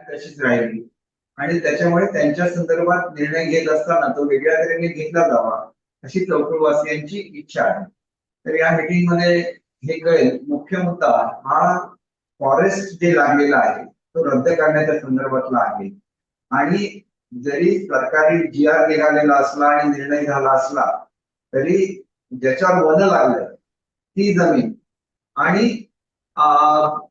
तशीच राहिली. आणि त्याच्यामुळे त्यांच्या संदर्भात निर्णय घेत असताना तो वेगळ्या तऱ्हेने घेतला जावा अशी चौकळवासियांची इच्छा आहे. तर या मीटिंगमध्ये हे कळेल मुख्य मुद्दा हा फॉरेस्ट जे लागलेला आहे तो रद्द करण्याच्या संदर्भातला आहे. आणि जरी सरकारी जी आर निघालेला असला आणि निर्णय झाला असला तरी ज्याच्यावर वन लागलं ती जमीन आणि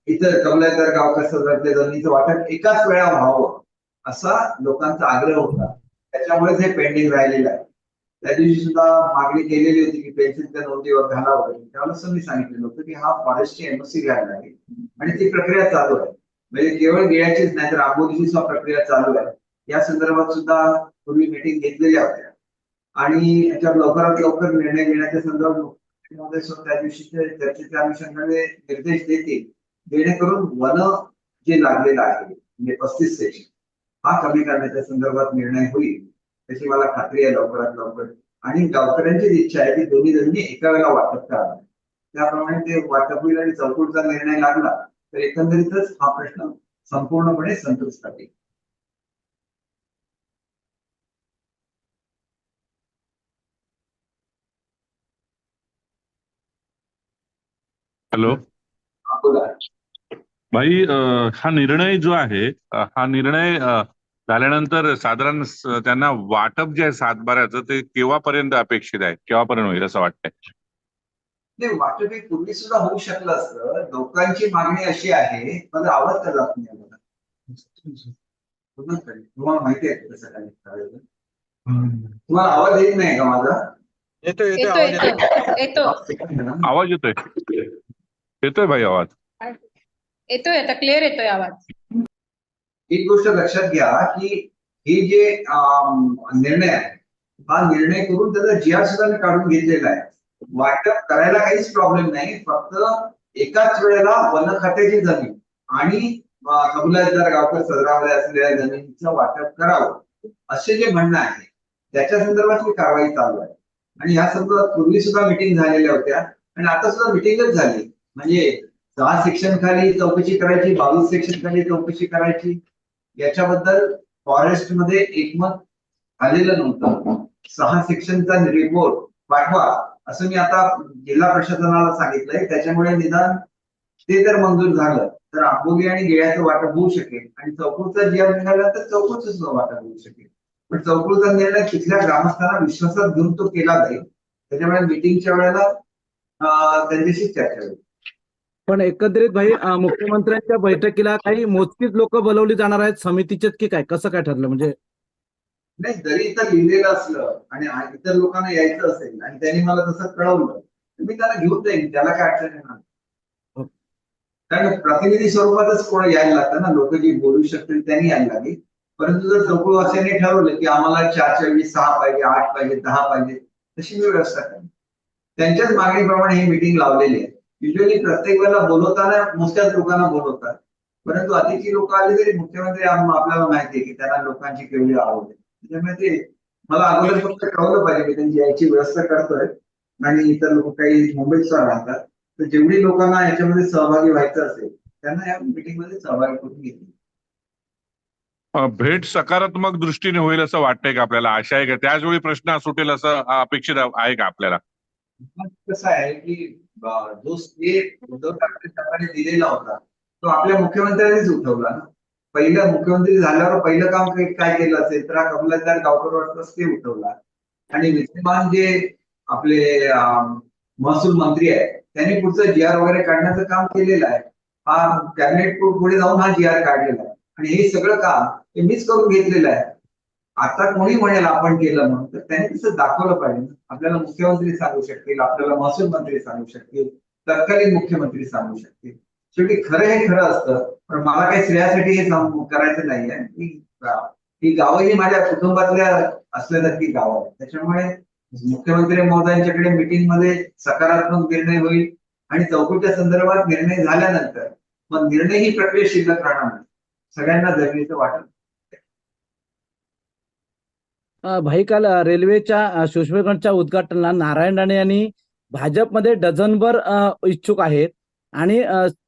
इतर कमलाकर गावकर सदरच्या जमिनीचं वाटप एकाच वेळा व्हावं असा लोकांचा आग्रह होता. त्याच्यामुळेच हे पेंडिंग राहिलेलं आहे. त्या दिवशी सुद्धा मागणी केलेली होती की पेन्शनच्या नोंदीवर घालावं. त्यावेळेस मी सांगितलेलं होतं की हा फॉरेस्टची एमओसी घ्यायला लागेल आणि ती प्रक्रिया चालू आहे. म्हणजे केवळ गेल्याचीच नाही तर आंबोलीची सुद्धा प्रक्रिया चालू आहे. या संदर्भात सुद्धा पूर्वी मिटिंग घेतलेल्या होत्या. आणि याच्यावर लवकरात लवकर निर्णय घेण्याच्या संदर्भात मुख्यमंत्री त्या दिवशीच्या चर्चेच्या अनुषंगाने निर्देश देतील. जेणेकरून वन जे लागलेलं आहे म्हणजे पस्तीस सेक्शन हा कमी करण्याच्या संदर्भात निर्णय होईल. त्याची मला खात्री आहे लवकरात लवकर. आणि गावकऱ्यांचीच इच्छा आहे की दोन्ही जणी एका वेळेला वाटप करावं. त्याप्रमाणे ते वाटप होईल आणि चौकूटचा निर्णय लागला तर एकंदरीतच हा प्रश्न संपूर्णपणे संतुष्ट आहे हॅलो. भाई हा निर्णय जो आहे हा निर्णय झाल्यानंतर साधारण त्यांना वाटप जे आहे सातबाऱ्याचं ते केव्हापर्यंत अपेक्षित आहे? केव्हापर्यंत होईल असं वाटतंय? नाही वाटप हे पूर्वी सुद्धा होऊ शकलं असतं. लोकांची मागणी अशी आहे मला आवाज का जात नाही मला पुन्हा करेल. तुम्हाला माहिती आहे का कसं काय? तुम्हाला आवाज येत नाही का माझा? येतो येतो आवाज येतोय. येतोय भाई आवाज? येतोय आता क्लिअर येतोय आवाज. एक गोष्ट लक्षात घ्या की हे जे निर्णय आहे हा निर्णय करून त्याचा जी आर सुद्धा काढून घेतलेला आहे. वाटप करायला काहीच प्रॉब्लेम नाही फक्त एकाच वेळेला वन खात्याची जमीन आणि अं, कबुलातदार गावकर सदरामध्ये असलेल्या जमिनीचं वाटप करावं असे जे म्हणणं आहे त्याच्या संदर्भात ही कारवाई चालू आहे. आणि या संदर्भात पूर्वी सुद्धा मिटिंग झालेल्या होत्या. आणि आता सुद्धा मिटिंगच झाली म्हणजे दहा सेक्शन खाली चौकशी करायची बावीस सेक्शन खाली चौकशी करायची. याच्याबद्दल फॉरेस्टमध्ये एकमत आलेलं नव्हतं. सहा सेक्शनचा रिपोर्ट पाठवा असं मी आता जिल्हा प्रशासनाला सांगितलंय. त्याच्यामुळे निदान ते जर मंजूर झालं तर आंबोली आणि गेळ्याचं वाटप होऊ शकेल. आणि चौकूरचा जी निघाला तर चौकूरचं सुद्धा वाटप होऊ शकेल. पण चौकूरचा निर्णय तिथल्या ग्रामस्थांना विश्वासात घेऊन तो केला जाईल. त्याच्यामुळे मिटिंगच्या वेळेला त्यांच्याशी चर्चा होईल. पण एकंदरीत भाई मुख्यमंत्र्यांच्या बैठकीला काही मोजकीच लोक बोलवली जाणार आहेत समितीचेच की काय? कसं काय ठरलं? म्हणजे नाही जरी इथं लिहिलेलं असलं आणि इतर लोकांना यायचं असेल आणि त्यांनी मला तसं कळवलं मी त्याला घेऊन जाईन त्याला काय अडचण येणार हो. कारण प्रतिनिधी स्वरूपातच कोण यायला लागतं ना? लोक जी बोलू शकतील त्यांनी यायला लागेल. परंतु जर चौकुळवासियांनी ठरवलं की आम्हाला चारच्या ऐवजी सहा पाहिजे आठ पाहिजे दहा पाहिजे तशी मी व्यवस्था करेन. त्यांच्याच मागणीप्रमाणे ही मिटिंग लावलेली आहे. युजली प्रत्येक वेळेला बोलवताना मोजक्याच लोकांना बोलवतात. परंतु अतिथी लोक आले तरी मुख्यमंत्री आपल्याला माहिती आहे की त्यांना लोकांची केवढी आवड आहे. त्याच्यामुळे ते मला अगोदर फक्त कळवलं पाहिजे मी त्यांची यायची व्यवस्था करतोय. आणि इतर लोक काही मुंबईत राहतात. तर जेवढी लोकांना याच्यामध्ये सहभागी व्हायचं असेल त्यांना या मीटिंगमध्ये सहभागी करून घेतली भेट सकारात्मक दृष्टीने होईल असं वाटतंय का आपल्याला? आशा आहे का? त्याच वेळी प्रश्न सुटेल असं अपेक्षित आहे का आपल्याला? कसं आहे की जो स्टेट उद्धव ठाकरे सरकारने दिलेला होता तो आपल्या मुख्यमंत्र्यांनीच उठवला ना. पहिलं मुख्यमंत्री झाल्यावर पहिलं काम काय केलं असेल? तर हा कमलादार गावकर स्टे उठवला. आणि विद्यमान जे आपले महसूल मंत्री आहे त्यांनी पुढचं जी आर वगैरे काढण्याचं काम केलेलं आहे. हा कॅबिनेट पुढे जाऊन हा जी आर काढलेला आहे. आणि हे सगळं काम हे मीच करून घेतलेलं आहे. आता कोणी म्हणेल आपण केलं म्हणून. तर त्यांनी तसं दाखवलं पाहिजे आपल्याला मुख्यमंत्री सांगू शकतील आपल्याला महसूल मंत्री सांगू शकतील तत्कालीन मुख्यमंत्री सांगू शकतील. शेवटी खरं हे खरं असतं पण मला काही श्रेयासाठी हे करायचं नाही आहे ही गावं ही माझ्या कुटुंबातल्या असल्यासारखी गावं आहेत. त्याच्यामुळे मुख्यमंत्री महोदयांच्याकडे मीटिंगमध्ये सकारात्मक निर्णय होईल आणि चौकटीच्या संदर्भात निर्णय झाल्यानंतर मग निर्णय ही प्रक्रिया शिल्लक राहणार नाही. सगळ्यांना जमिनीचं वाटप भाई काल रेल्वेच्या अं, उद्घाटनाला नारायण राणे यांनी भाजपमध्ये डझनभर इच्छुक आहेत आणि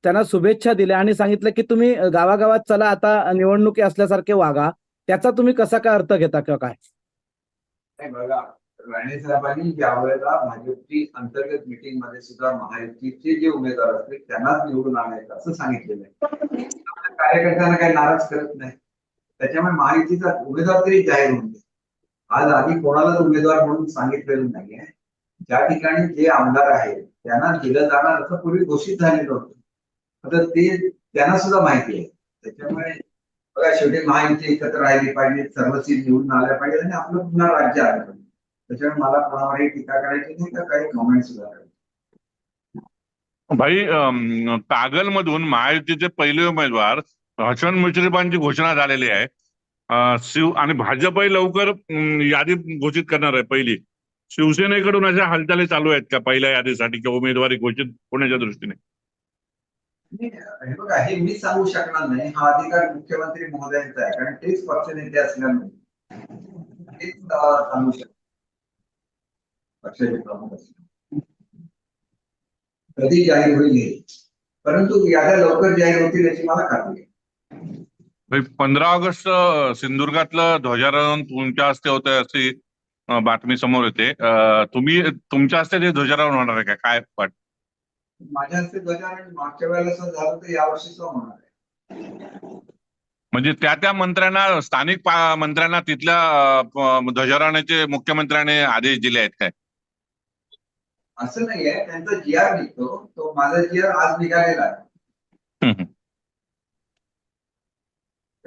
त्यांना शुभेच्छा दिल्या आणि सांगितलं की तुम्ही गावागावात चला आता निवडणुकी असल्यासारखे वागा. त्याचा तुम्ही कसा काय अर्थ घेता किंवा काय? बघा राणे साहेबांनी ज्या भाजपची अंतर्गत मिटिंगमध्ये सुद्धा महायुतीचे जे उमेदवार असतील त्यांनाच निवडून आणायचं असं सांगितलेलं आहे. कार्यकर्त्यांना काही नाराज करत नाही. त्याच्यामुळे महायुतीचा उमेदवार तरी जाहीर होऊन आज आधी कोणालाच उमेदवार म्हणून सांगितलेलं नाहीये. ज्या ठिकाणी जे आमदार आहेत त्यांना दिलं जाणार असं पूर्वी घोषित झालेलं होतं आता ते त्यांना सुद्धा माहिती आहे. त्याच्यामुळे बघा शेवटी महायुती एकत्र राहिली पाहिजे सर्व सीट निवडून आल्या पाहिजे आणि आपलं पुन्हा राज्य आलं पाहिजे. त्याच्यामुळे मला कोणावरही टीका करायची नाही तर काही कमेंट सुद्धा करायचे भाई अम, कागलमधून महायुतीचे पहिले उमेदवार हसन मुश्रीफांची घोषणा झालेली आहे. शिव आणि भाजपही लवकर यादी घोषित करणार आहे पहिली. शिवसेनेकडून अशा हालचाली चालू आहेत का पहिल्या यादीसाठी किंवा उमेदवारी घोषित होण्याच्या दृष्टीने? हे बघा हे मी सांगू शकणार नाही. हा अधिकार मुख्यमंत्री महोदयांचा आहे. कारण तेच पक्षनेते असल्यामुळे तेच सांगू शकतो पक्षाचे प्रमुख कधी जाहीर होईल परंतु याद्या लवकर जाहीर होतील याची मला खात्री आहे. पंधरा ऑगस्ट सिंधुदुर्गातलं ध्वजारोहण तुमच्या हस्ते होतं अशी बातमी समोर येते. तुम्ही तुमच्या हस्ते ते ध्वजारोहण होणार आहे का? काय वाट माझ्या हस्ते ध्वजारोहण मागच्या वेळेला झालं तर होणार आहे. म्हणजे त्या त्या मंत्र्यांना स्थानिक मंत्र्यांना तिथल्या ध्वजारोहणाचे मुख्यमंत्र्याने आदेश दिले आहेत काय? असं नाहीये. त्यांचा जी आर निघतो. तो माझा जी आर आज निघालेला आहे.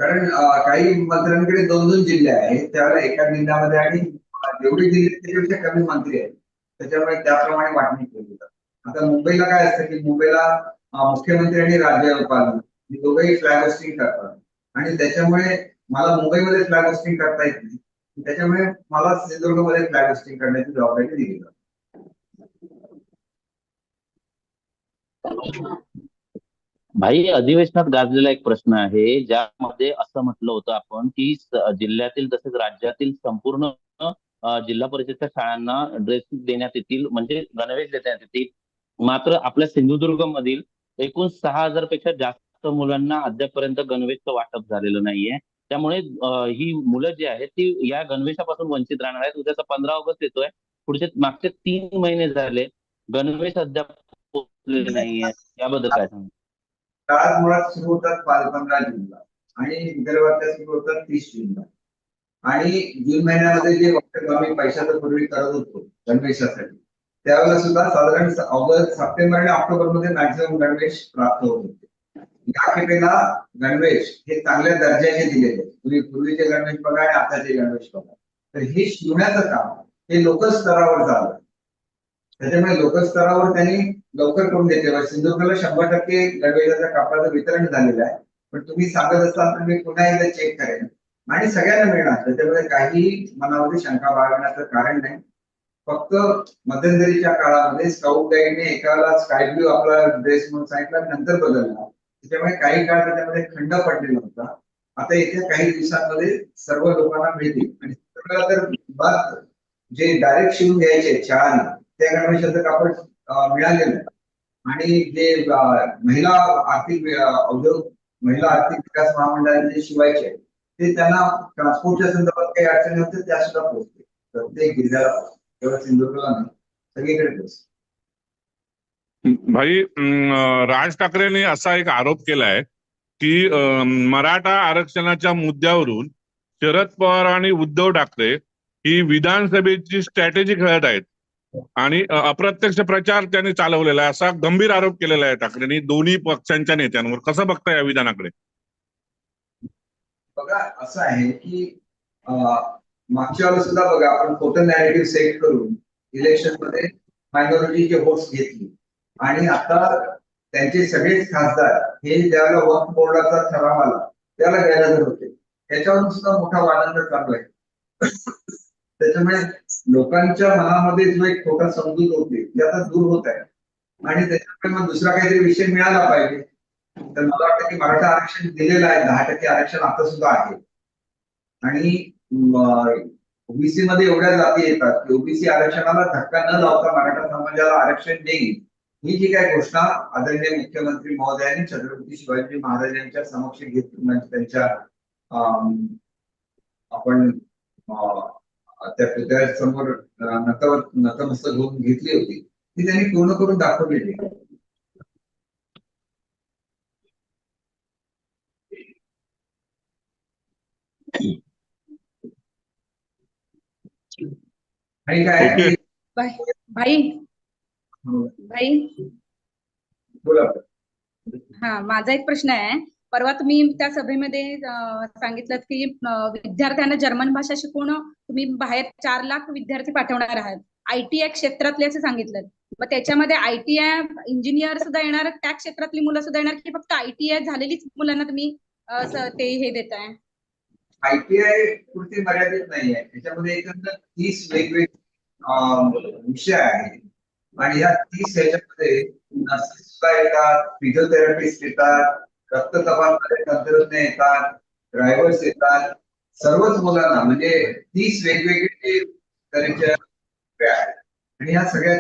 कारण काही मंत्र्यांकडे दोन दोन जिल्हे आहेत. त्यावेळेला एका जिल्ह्यामध्ये आणि जेवढे जिल्हे त्याच्यापेक्षा कमी मंत्री आहेत. त्याच्यामुळे त्याप्रमाणे वाटणी केली जाते. आता मुंबईला काय असतं की मुंबईला मुख्यमंत्री आणि राज्यपाल हे दोघेही फ्लॅग होस्टिंग करतात. आणि त्याच्यामुळे मला मुंबईमध्ये फ्लॅग होस्टिंग करता येत नाही. त्याच्यामुळे मला सिंधुदुर्गमध्ये फ्लॅग होस्टिंग करण्याची जबाबदारी दिली जाते. भाई अधिवेशनात गाजलेला एक प्रश्न आहे ज्यामध्ये असं म्हटलं होतं आपण की जिल्ह्यातील तसेच राज्यातील संपूर्ण जिल्हा परिषदच्या शाळांना ड्रेस देण्यात येतील म्हणजे गणवेश देण्यात येतील. मात्र आपल्या सिंधुदुर्ग मधील एकूण सहा हजारपेक्षा जास्त मुलांना अद्यापपर्यंत गणवेशचं वाटप झालेलं नाहीये. त्यामुळे ही मुलं जी आहेत ती या गणवेशापासून वंचित राहणार आहेत. उद्याचा पंधरा ऑगस्ट येतोय. पुढचे मागचे तीन महिने झाले. गणवेश अद्याप पोहोचलेले नाहीये. याबद्दल काय सांगा शाळा मुळात सुरू होतात पाच पंधरा जूनला आणि विदर्भातल्या सुरू होतात तीस जूनला आणि जून महिन्यामध्ये जे वक्तव्य आम्ही पैशाचा पूर्वी करत होतो गणवेशासाठी त्यावेळेला सुद्धा साधारण ऑगस्ट सप्टेंबर आणि ऑक्टोबरमध्ये मॅक्झिमम गणवेश प्राप्त होत होते. या खेपेला गणवेश हे चांगल्या दर्जाचे दिलेले तुम्ही पूर्वी पूर्वीचे गणवेश बघा आणि आताचे गणवेश बघा. तर हे शिवण्याचं काम हे लोकल स्तरावर झालं त्याच्यामुळे लोकल स्तरावर त्यांनी लवकर करून देते. म्हणजे सिंधुदुर्गला शंभर टक्के गणवेशाच्या कापडाचं वितरण झालेलं आहे पण तुम्ही सांगत असाल तर मी पुन्हा एकदा चेक करेन. आणि सगळ्यांना मिळणार. त्याच्यामध्ये काही मनामध्ये शंका बाळगण्याचं कारण नाही. फक्त मध्यंतरीच्या काळामध्ये स्काउट गाईडने एकाला स्काय ब्ल्यू आपला ड्रेस म्हणून सांगितला नंतर बदलला. त्याच्यामुळे काही काळ त्याच्यामध्ये खंड पडलेला होता. आता येत्या काही दिवसांमध्ये सर्व लोकांना मिळतील. आणि तर जे डायरेक्ट शिवून घ्यायचे छान त्या गणवेशाचं कापड मिळालेलं. आणि जे महिला आर्थिक औद्योग महिला आर्थिक विकास महामंडळाने जे शिवायचे ते त्यांना ट्रान्सपोर्टच्या संदर्भात काही अडचणी होत्या त्या सुद्धा पोहोचते प्रत्येक जिल्ह्याला केवळ सिंधुदुर्गला नाही सगळीकडे पोहोचते भाई राज ठाकरेंनी असा एक आरोप केलाय की मराठा आरक्षणाच्या मुद्द्यावरून शरद पवार आणि उद्धव ठाकरे ही विधानसभेची स्ट्रॅटेजी खेळत आहेत. आणि अप्रत्यक्ष प्रचार त्यांनी चालवलेला आहे. असा गंभीर आरोप केलेला आहे ठाकरेंनी. दोन्ही पक्षांच्या नेत्यांवर. कसं बघता या विधानाकडे? बघा असं आहे की मागच्या वेळेला सुद्धा बघा आपण टोटल नॅरेटिव्ह सेट करून इलेक्शनमध्ये मायनॉरिटीचे होट्स घेतली. आणि आता त्यांचे सगळेच खासदार हे ज्यावेळेला वक्फ बोर्डाचा ठराव आला त्याला गैरहजर होते. त्याच्यावरून सुद्धा मोठा वादंग चालू आहे. त्याच्यामुळे लोकांच्या मनामध्ये जो एक खोटा समजूत होते ते आता दूर होत आहे. आणि त्याच्याकडे मग दुसरा काहीतरी विषय मिळाला पाहिजे. तर मला वाटतं की मराठा आरक्षण दिलेलं आहे दहा टक्के आरक्षण आता सुद्धा आहे. आणि ओबीसी मध्ये एवढ्या जाती येतात की ओबीसी आरक्षणाला धक्का न लावता मराठा समाजाला आरक्षण देईल. ही जी काय घोषणा आदरणीय मुख्यमंत्री महोदयांनी छत्रपती शिवाजी महाराजांच्या समक्ष घेतली. म्हणजे त्यांच्या आपण त्या पुतळ्यासमोर नतमस्तक होऊन घेतली होती. ती त्यांनी पूर्ण करून दाखवलेली. आणि काय? भाई भाई बोला. हा माझा एक प्रश्न आहे. परवा तुम्ही त्या सभेमध्ये सांगितलं की विद्यार्थ्यांना जर्मन भाषा शिकवणं तुम्ही बाहेर चार लाख विद्यार्थी पाठवणार आहात. आयटीआय क्षेत्रातले असं सांगितलं मग त्याच्यामध्ये आयटीआय इंजिनियर सुद्धा येणार त्या क्षेत्रातली मुलं सुद्धा येणार की फक्त आयटीआय झालेलीच मुलांना तुम्ही अं, स- ते हे देताय? आयटीआय पुरती मर्यादित नाही आहे त्याच्यामध्ये एकंदर तीस वेगवेगळे विषय आहेत. आणि या तीस ह्याच्यामध्ये नर्सेस सुद्धा येतात फिजिओथेरपिस्ट येतात रक्त तपासणारे तंत्रज्ञ येतात ड्रायव्हर्स येतात सर्वच मुलांना म्हणजे तीस वेगवेगळे तऱ्हेच्या आणि ह्या सगळ्या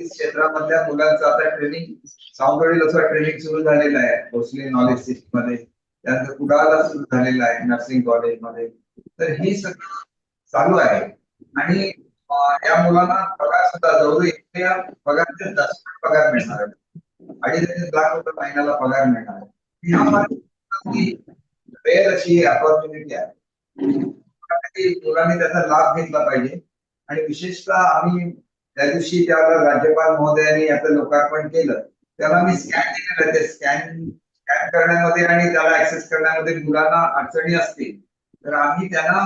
क्षेत्रामधल्या मुलांचं आता ट्रेनिंग सावगडील असं ट्रेनिंग सुरू झालेलं आहे भोसले नॉलेज सिस्टममध्ये. त्यानंतर कुडाळला सुरू झालेलं आहे नर्सिंग कॉलेजमध्ये तर हे सगळं चालू आहे. आणि या मुलांना पगार सुद्धा जवळ इथल्या पगारचे पगार मिळणार. आहे अडीच लाख रुपये महिन्याला पगार मिळणार. आहे वेळ अशी अपॉर्च्युनिटी आहे. मुलांनी त्याचा लाभ घेतला पाहिजे. आणि विशेषतः आम्ही त्या दिवशी त्याला राज्यपाल महोदयांनी याचं लोकार्पण केलं त्याला मी स्कॅन केलेलं ते स्कॅन स्कॅन करण्यामध्ये आणि त्याला ऍक्सेस करण्यामध्ये मुलांना अडचणी असतील तर आम्ही त्यांना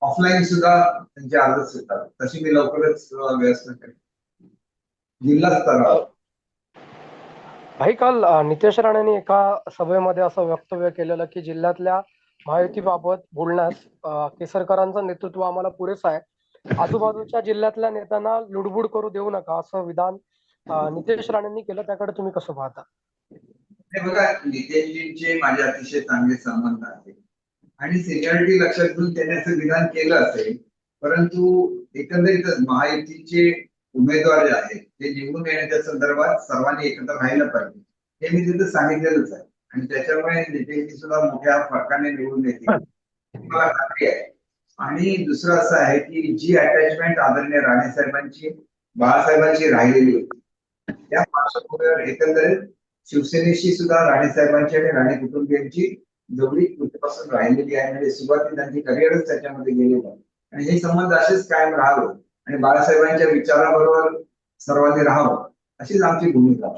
ऑफलाईन सुद्धा त्यांचे अर्ज सुटतात तशी मी लवकरच व्यवस्था करेन. जिल्हा स्तरावर. भाई काल नितेश राणेंनी एका सभेमध्ये असं वक्तव्य केलेलं की जिल्ह्यातल्या महायुतीबाबत बोलण्यास केसरकरांचं नेतृत्व आम्हाला पुरेसं आहे. आजूबाजूच्या जिल्ह्यातल्या नेत्यांना लुडबुड करू देऊ नका असं विधान नितेश राणेंनी केलं. त्याकडे तुम्ही कसं पाहता? बघा नितेशजींचे माझे अतिशय चांगले संबंध आहेत. आणि सिनियरिटी लक्षात घेऊन त्यांनी असं विधान केलं असेल परंतु एकंदरीतच महायुतीचे उमेदवार जे आहेत ते निवडून येण्याच्या संदर्भात सर्वांनी एकत्र राहिलं पाहिजे. हे मी तिथं सांगितलेलंच आहे. आणि त्याच्यामुळे नितेशजी सुद्धा मोठ्या फरकाने निवडून येतील. मला खात्री आहे. आणि दुसरं असं आहे की जी अटॅचमेंट आदरणीय राणे साहेबांची बाळासाहेबांची राहिलेली होती त्या पार्श्वभूमीवर एकंदरीत शिवसेनेशी सुद्धा राणे साहेबांची आणि राणे कुटुंबियांची जवळी कृतीपासून राहिलेली आहे. म्हणजे सुरुवाती त्यांची करिअरच त्याच्यामध्ये गेलेलं आहे. आणि हे संबंध असेच कायम राहावं. आणि बाळासाहेबांच्या विचाराबरोबर सर्वांनी राहावं अशीच आमची भूमिका.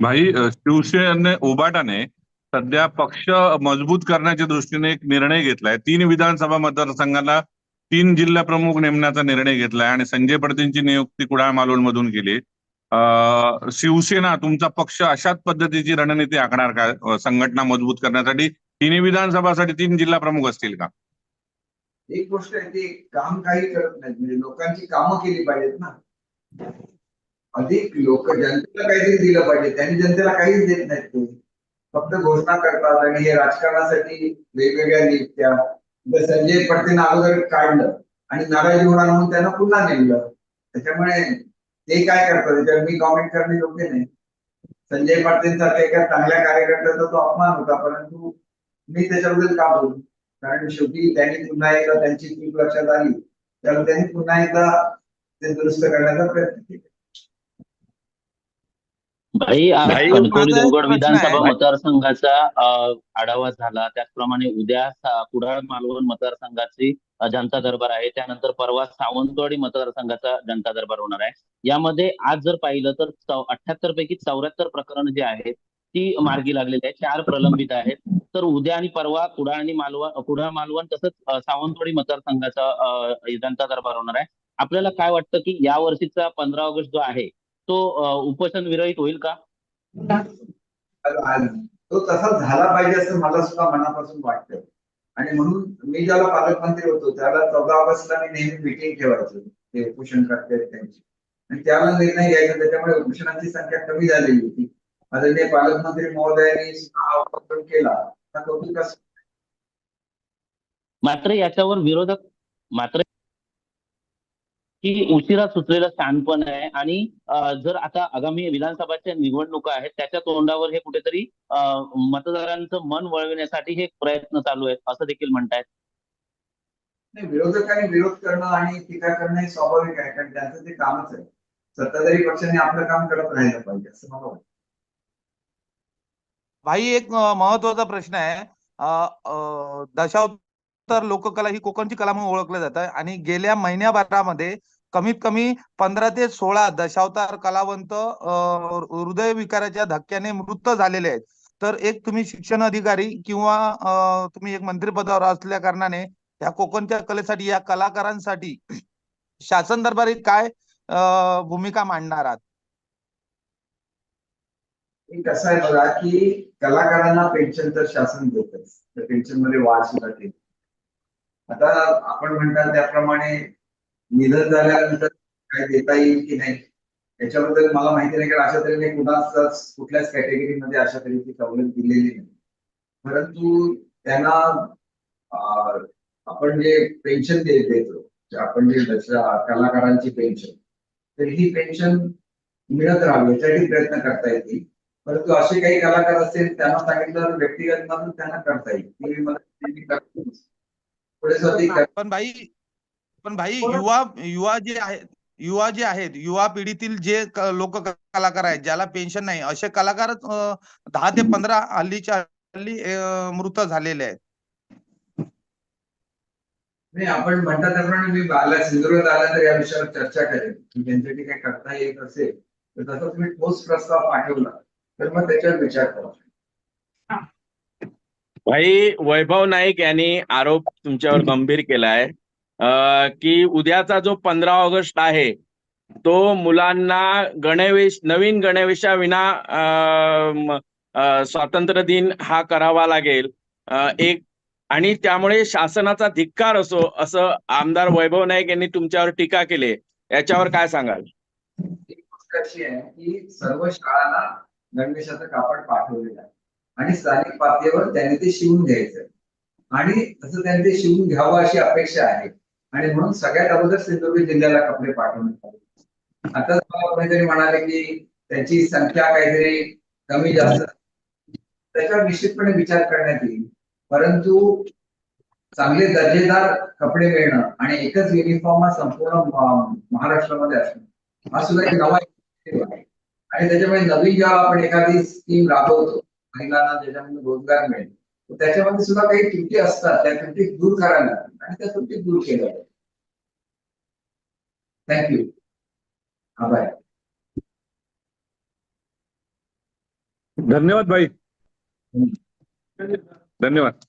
भाई शिवसेने उबाटाने सध्या पक्ष मजबूत करण्याच्या दृष्टीने एक निर्णय घेतलाय. तीन विधानसभा मतदारसंघाला तीन जिल्हा प्रमुख नेमण्याचा निर्णय घेतलाय आणि संजय पडतींची नियुक्ती कुडाळ मालवण मधून केली शिवसेना तुमचा पक्ष अशाच पद्धतीची रणनीती आखणार का? संघटना मजबूत करण्यासाठी तिन्ही विधानसभासाठी तीन जिल्हा प्रमुख असतील का? एक गोष्ट आहे ते काम काही करत नाहीत. म्हणजे लोकांची कामं केली पाहिजेत ना. अधिक लोक जनतेला काहीतरी दिलं पाहिजे. त्यांनी जनतेला काहीच देत नाहीत ते. फक्त घोषणा करतात आणि हे राजकारणासाठी वेगवेगळ्या नियुक्त्या. संजय पटेल अगोदर काढलं आणि नाराजी होणार म्हणून त्यांना पुन्हा नेमलं. त्याच्यामुळे ते काय करतात? त्याच्यावर मी कॉमेंट करणे योग्य नाही. संजय पाटीलसारख्या एका चांगल्या कार्यकर्त्याचा तो अपमान होता परंतु मी त्याच्याबद्दल का बोलू? कारण शेवटी त्यांनी पुन्हा एकदा त्यांची चूक लक्षात आली त्यामुळे त्यांनी पुन्हा एकदा ते दुरुस्त करण्याचा प्रयत्न केला. भाई कणकवली देवगड विधानसभा. मतदारसंघाचा आढावा झाला. त्याचप्रमाणे उद्या कुडाळ मालवण मतदारसंघाची जनता दरबार आहे. त्यानंतर परवा सावंतवाडी मतदारसंघाचा जनता दरबार होणार आहे. यामध्ये आज जर पाहिलं तर अठ्याहत्तर पैकी चौऱ्याहत्तर प्रकरण जे आहेत ती मार्गी लागलेली आहे. चार प्रलंबित आहेत. तर उद्या आणि परवा कुडाळ आणि मालवण कुडाळ मालवण तसंच सावंतवाडी मतदारसंघाचा जनता दरबार होणार आहे. आपल्याला काय वाटतं की या वर्षीचा पंधरा ऑगस्ट जो आहे तो उपोषण विरहित होईल का? तो तसा झाला पाहिजे असं मला सुद्धा मनापासून वाटतं आणि म्हणून मी ज्याला पालकमंत्री होतो त्याला चौदा ऑगस्टला मी नेहमी मिटिंग ठेवायचो ते उपोषण करते त्यांची. आणि त्याला निर्णय घ्यायचा त्याच्यामुळे उपोषणाची संख्या कमी झालेली होती. आदरणीय पालकमंत्री महोदयांनी सुद्धा उपक्रम केला. हा कौतुकास मात्र याच्यावर विरोधक मात्र की उशिरा सुचलेलं शहाणपण आहे आणि जर आता आगामी विधानसभाच्या निवडणुका आहेत त्याच्या तोंडावर हे कुठेतरी मतदारांचं मन वळविण्यासाठी हे प्रयत्न चालू आहेत असं देखील म्हणतायत. विरोधकांनी विरोध करणं आणि टीका करणं हे स्वाभाविक आहे कारण त्यांचं ते कामच आहे. सत्ताधारी पक्षाने आपलं काम करत राहिलं पाहिजे असं मला वाटतं. भाई एक महत्त्वाचा प्रश्न आहे. दशावतार लोककला ही कोकणची कला म्हणून ओळखलं जातं आणि गेल्या महिन्याभरामध्ये कमीत कमी पंधरा ते सोळा दशावतार कलावंत हृदय विकाराच्या धक्क्याने मृत झालेले आहेत. तर एक तुम्ही शिक्षण अधिकारी किंवा तुम्ही एक मंत्रिपदावर असल्या कारणाने या कोकणच्या कलेसाठी या कलाकारांसाठी शासन दरबारी काय भूमिका मांडणार आहात? कसं आहे बघा की कलाकारांना पेन्शन तर शासन देतच. तर पेन्शनमध्ये वाढ सुद्धा केली. आता आपण म्हणतात त्याप्रमाणे निधन झाल्यानंतर काय देता येईल की नाही? याच्याबद्दल मला माहिती नाही कारण अशा तऱ्हेने कुणाच कुठल्याच कॅटेगरीमध्ये अशा तऱ्हेची सवलत दिलेली नाही. परंतु त्यांना आपण जे पेन्शन देतो आपण जे कलाकारांची पेन्शन तर ही पेन्शन मिळत राहावी याच्यासाठी प्रयत्न करता येतील. परंतु असे काही कलाकार असतील त्यांना सांगितलं व्यक्तिगत मदत त्यांना करता येईल. पुढे पण भाई पण भाई युवा युवा जे आहेत युवा जे आहेत युवा पिढीतील जे लोक कलाकार आहेत ज्याला पेन्शन नाही असे कलाकार दहा ते पंधरा हल्लीच्या हल्ली मृत झालेले आहेत. नाही आपण म्हणता त्याप्रमाणे मी आला सिंधुदुर्गात आला तर या विषयावर चर्चा करेन. त्यांच्यासाठी काही करता येत असेल तर तसा तुम्ही ठोस प्रस्ताव पाठवला. तर मग त्याच्यावर विचार करा. भाई वैभव नाईक यांनी आरोप तुमच्यावर गंभीर केलाय. की उद्याचा जो पंधरा ऑगस्ट आहे तो मुलांना गणवेश नवीन गणवेशाविना स्वातंत्र्य दिन हा करावा लागेल. एक आणि त्यामुळे शासनाचा धिक्कार असो असं आमदार वैभव नाईक यांनी तुमच्यावर टीका केली. याच्यावर काय सांगाल? एक गोष्ट अशी आहे की सर्व शाळांना गणवेशाचं कापड पाठवलेलं आहे. आणि स्थानिक पातळीवर त्यांनी ते शिवून घ्यायचं आणि तसं त्यांनी ते शिवून घ्यावं अशी अपेक्षा आहे. आणि म्हणून सगळ्यात अगोदर सिंधुदुर्ग जिल्ह्याला कपडे पाठवण्यात आले आता मला कोणीतरी म्हणाले की त्याची संख्या काहीतरी कमी जास्त त्याच्यावर निश्चितपणे विचार करण्यात येईल. परंतु चांगले दर्जेदार कपडे मिळणं आणि एकच युनिफॉर्म हा संपूर्ण महाराष्ट्रामध्ये असणं हा सुद्धा एक नवा आहे. आणि त्याच्यामुळे नवीन जेव्हा आपण एखादी स्कीम राबवतो महिलांना ज्याच्यामध्ये रोजगार मिळेल त्याच्यामध्ये सुद्धा काही त्रुटी असतात. त्या त्रुटी दूर करायला लागतात आणि त्या त्रुटी दूर केल्या जातात. थँक्यू आभार धन्यवाद भाई धन्यवाद.